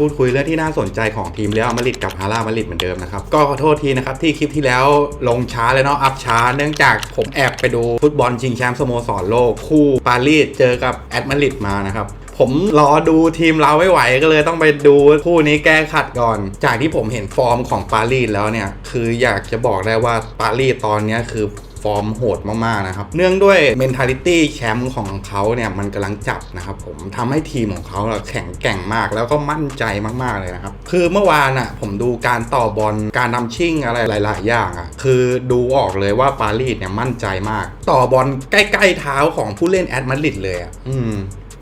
พูดคุยเรื่องที่น่าสนใจของทีมเรอัลมาดริดกับฮาร่ามาดริดเหมือนเดิมนะครับ ก็ขอโทษทีนะครับที่คลิปที่แล้วลงช้าเลยเนาะอัพช้า เนื่องจากผมแอบไปดูฟุตบอลชิงแชมป์สโมสรโลกคู่ปารีสเจอกับแอตมาดริดมานะครับผมรอดูทีมเราไม่ไหวก็เลยต้องไปดูคู่นี้แก้ขัดก่อน จากที่ผมเห็นฟอร์มของปารีสแล้วเนี่ย คืออยากจะบอกได้ว่าปารีสตอนนี้คือ ฟอร์มโหดมากๆนะครับ เนื่องด้วยเมนเทลิตี้แชมป์ของเขาเนี่ยมันกำลังจับนะครับผมทำให้ทีมของเขาแข็งแกร่งมาก แล้วก็มั่นใจมากๆเลยนะครับ คือเมื่อวานอะผมดูการต่อบอลการนำชิ่งอะไรหลาย ๆ อย่างอะคือดูออกเลยว่าปารีสเนี่ยมั่นใจมาก ต่อบอลใกล้ ๆ เท้าของผู้เล่นแอดมาดริดเลยอะอืม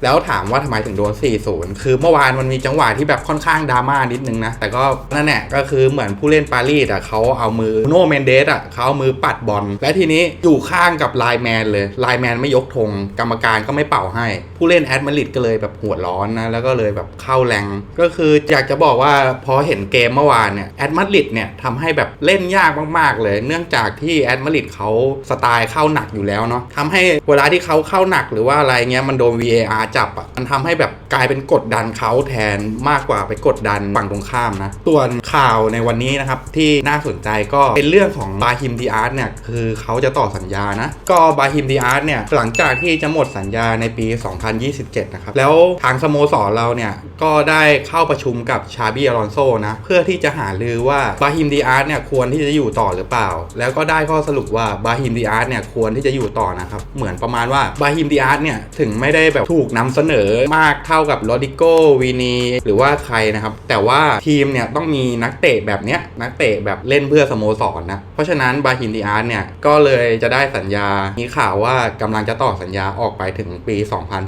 แล้วถามว่าทำไมถึงโดน 4-0 คือเมื่อวานมันมีจังหวะที่แบบค่อนข้างดราม่านิดนึงนะ แต่ก็นั่นแหละก็คือเหมือนผู้เล่นปารีสอะเขาเอามือโนเมนเดสอะเขาเอามือปัดบอล และทีนี้อยู่ข้างกับไลแมนเลย ไลแมนไม่ยกธงกรรมการก็ไม่เป่าให้ ผู้เล่นแอดมาริดก็เลยแบบหัวร้อนนะ แล้วก็เลยแบบเข้าแรง ก็คืออยากจะบอกว่าพอเห็นเกมเมื่อวานเนี่ยแอดมาริดเนี่ยทำให้แบบเล่นยากมากๆเลย เนื่องจากที่แอดมาริดเขาสไตล์เข้าหนักอยู่แล้วเนาะทำให้เวลาที่เขาเข้าหนักหรือว่าอะไรเงี้ยมันโดน VAR จับอะมันทำให้แบบกลายเป็นกดดันเขาแทนมากกว่าไปกดดันฝั่งตรงข้ามนะส่วนข่าวในวันนี้นะครับที่น่าสนใจก็เป็นเรื่องของบาฮิมดีอาร์ตเนี่ยคือเขาจะต่อสัญญานะ ก็บาฮิมดีอาร์ตเนี่ยหลังจากที่จะหมดสัญญาในปี 2027 นะครับ แล้วทางสโมสรเราเนี่ย ก็ได้เข้าประชุมกับชาบีอลอนโซนะ เพื่อที่จะหารือว่าบาฮิมดีอาร์ตเนี่ยควรที่จะอยู่ต่อหรือเปล่า แล้วก็ได้ข้อสรุปว่าบาฮิมดีอาร์ตเนี่ยควรที่จะอยู่ต่อนะครับ เหมือนประมาณว่าบาฮิมดีอาร์ตเนี่ยถึงไม่ได้แบบถูกนำเสนอมากเท่ากับโรดิโกวีนีหรือว่าใครนะครับ แต่ว่าทีมเนี่ยต้องมีนักเตะแบบเนี้ยนักเตะแบบเล่นเพื่อสโมสรนะเพราะฉะนั้นบาฮิมดีอาร์ตเนี่ยก็เลยจะได้สัญญา มีข่าวว่ากำลังจะต่อสัญญาออกไปถึงปี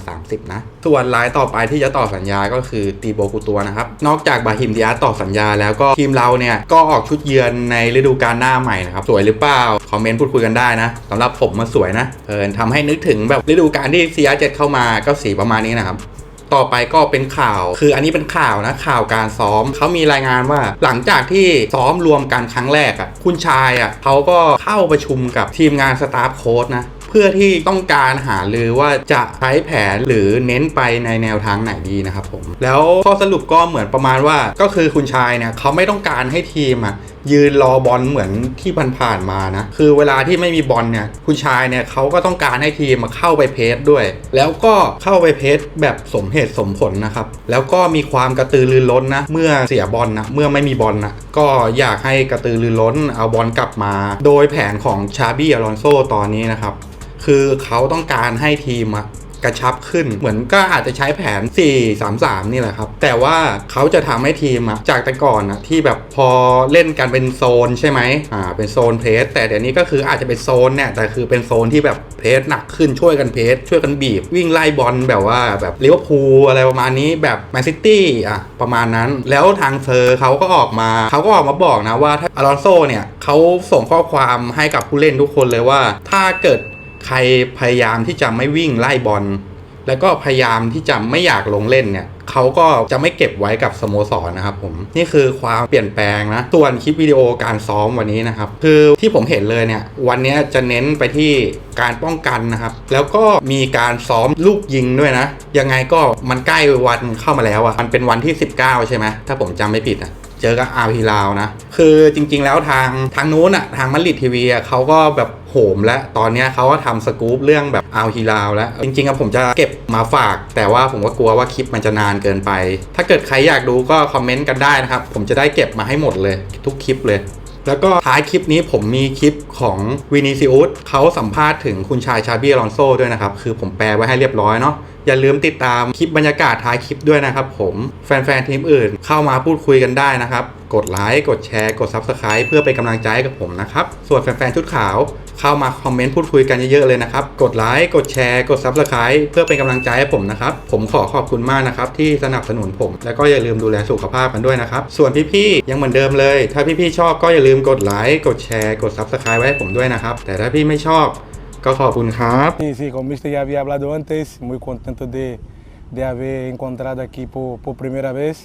2030 นะ ส่วนรายต่อไปที่จะต่อสัญญาก็คือตีโบกูตัวนะครับ นอกจากบาฮิมดีอาร์ต่อสัญญาแล้วก็ทีมเราเนี่ย ก็ออกชุดเยือนในฤดูกาลหน้าใหม่นะครับ สวยหรือเปล่า คอมเมนต์พูดคุยกันได้นะสำหรับผมมันสวยนะเออทำให้นึกถึงแบบฤดูกาลที่ซีอาร์เจ็ดเข้ามาก็สีประมาณนี้นะครับต่อไปก็เป็นข่าว คืออันนี้เป็นข่าวนะ ข่าวการซ้อม เขามีรายงานว่าหลังจากที่ซ้อมรวมกันครั้งแรกอะ่ะ คุณชายอะ่ะเขาก็เข้าประชุมกับทีมงานสตาฟโค้ดนะ เพื่อที่ต้องการหาลือว่าจะใช้แผนหรือเน้นไปในแนวทางไหนดีนะครับผม แล้วข้อสรุปก็เหมือนประมาณว่าก็คือคุณชายเนี่ยเขาไม่ต้องการให้ทีมอะยืนรอบอลเหมือนที่ผ่านๆมานะ คือเวลาที่ไม่มีบอลเนี่ยคุณชายเนี่ยเขาก็ต้องการให้ทีมมาเข้าไปเพสด้วย แล้วก็เข้าไปเพสแบบสมเหตุสมผลนะครับ แล้วก็มีความกระตือรือร้นนะ เมื่อเสียบอลนะเมื่อไม่มีบอลนะ ก็อยากให้กระตือรือร้นเอาบอลกลับมา โดยแผนของชาบี้อลอนโซตอนนี้นะครับ คือเขาต้องการให้ทีมอะกระชับขึ้น เหมือนก็อาจจะใช้แผน 4-3-3 นี่แหละครับ แต่ว่าเขาจะทำให้ทีมอะจากแต่ก่อนอะที่แบบพอเล่นกันเป็นโซนใช่ไหมอ่า เป็นโซนเพสแต่เดี๋ยวนี้ก็คืออาจจะเป็นโซนเนี่ย แต่คือเป็นโซนที่แบบเพสหนักขึ้นช่วยกันเพสช่วยกันบีบ วิ่งไล่บอลแบบว่าแบบลิเวอร์พูลอะไรประมาณนี้แบบแมนซิตี้อะประมาณนั้น แล้วทางเซอร์เขาก็ออกมาเขาก็ออกมาบอกนะว่าถ้าอลอนโซเนี่ยเขาส่งข้อความให้กับผู้เล่นทุกคนเลยว่า ถ้าเกิด ใครพยายามที่จะไม่วิ่งไล่บอลแล้วก็พยายามที่จะไม่อยากลงเล่นเนี่ยเขาก็จะไม่เก็บไว้กับสโมสรนะครับผมนี่คือความเปลี่ยนแปลงนะส่วนคลิปวิดีโอการซ้อมวันนี้นะครับ คือที่ผมเห็นเลยเนี่ยวันนี้จะเน้นไปที่การป้องกันนะครับ แล้วก็มีการซ้อมลูกยิงด้วยนะ ยังไงก็มันใกล้วันเข้ามาแล้วอะมันเป็นวันที่ 19 ใช่ไหมถ้าผมจำไม่ผิดอะเจอกับอาร์พีลาวนะ คือจริงๆแล้วทางทางนู้นอะทางมัลลิดทีวีอะเขาก็แบบ โหมแล้วตอนนี้เขาก็ทำสกู๊ปเรื่องแบบอาร์พีลาวแล้ว จริงๆอะผมจะเก็บมาฝาก แต่ว่าผมก็กลัวว่าคลิปมันจะนานเกินไป ถ้าเกิดใครอยากดูก็คอมเมนต์กันได้นะครับ ผมจะได้เก็บมาให้หมดเลย ทุกคลิปเลย แล้วก็ท้ายคลิปนี้ผมมีคลิปของวินิซิอุสเขาสัมภาษณ์ถึงคุณชายชาบีอลอนโซด้วยนะครับ คือผมแปลไว้ให้เรียบร้อยเนาะอย่าลืมติดตามคลิปบรรยากาศท้ายคลิปด้วยนะครับผมแฟนๆทีมอื่นเข้ามาพูดคุยกันได้นะครับ กดไลค์กดแชร์กด Subscribe เพื่อเป็นกำลังใจให้กับผมนะครับ ส่วนแฟนๆชุดขาวเข้ามาคอมเมนต์พูดคุยกันเยอะๆเลยนะครับ กดไลค์กดแชร์กด Subscribe เพื่อเป็นกำลังใจให้ผมนะครับ ผมขอขอบคุณมากนะครับ ที่สนับสนุนผม แล้วก็อย่าลืมดูแลสุขภาพกันด้วยนะครับ ส่วนพี่ๆยังเหมือนเดิมเลย ถ้าพี่ๆชอบก็อย่าลืมกดไลค์กดแชร์กด Subscribe ไว้ให้ผมด้วยนะครับ แต่ถ้าพี่ไม่ชอบก็ขอบคุณครับ Sí, sí, como Mister ya había hablado antes, muy contento de, de haber encontrado aquí por, por primera vez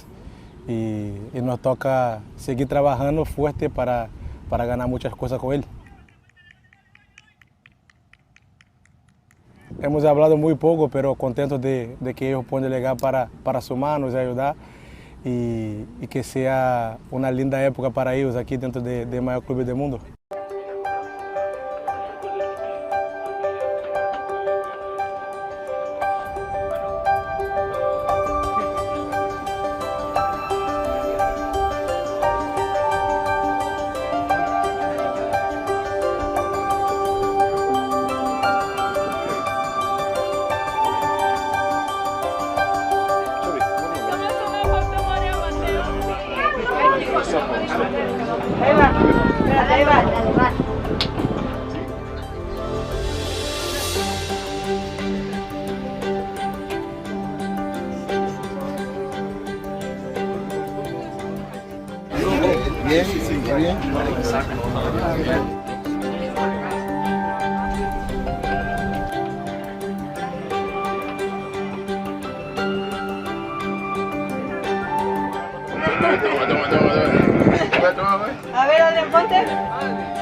y, nos toca seguir trabajando fuerte para, para ganar muchas cosas con él. Hemos hablado muy poco, pero contentos de, de, que ellos puedan llegar para, para sumarnos y ayudar y, que sea una linda época para ellos aquí dentro del de mayor club del mundo. A ver, Adrián, ponte.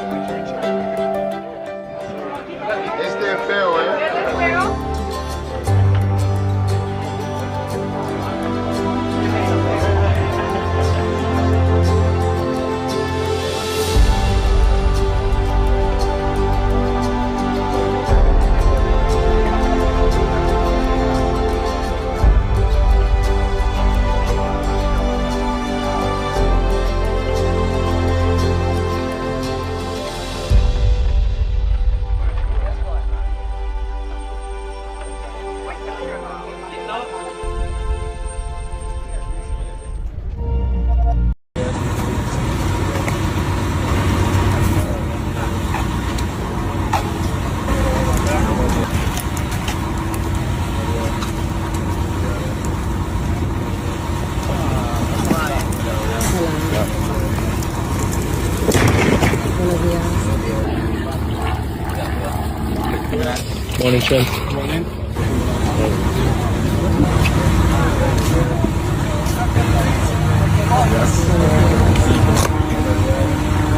Morning, Sean. Morning.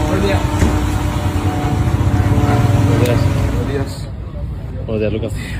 Buenos días. Buenos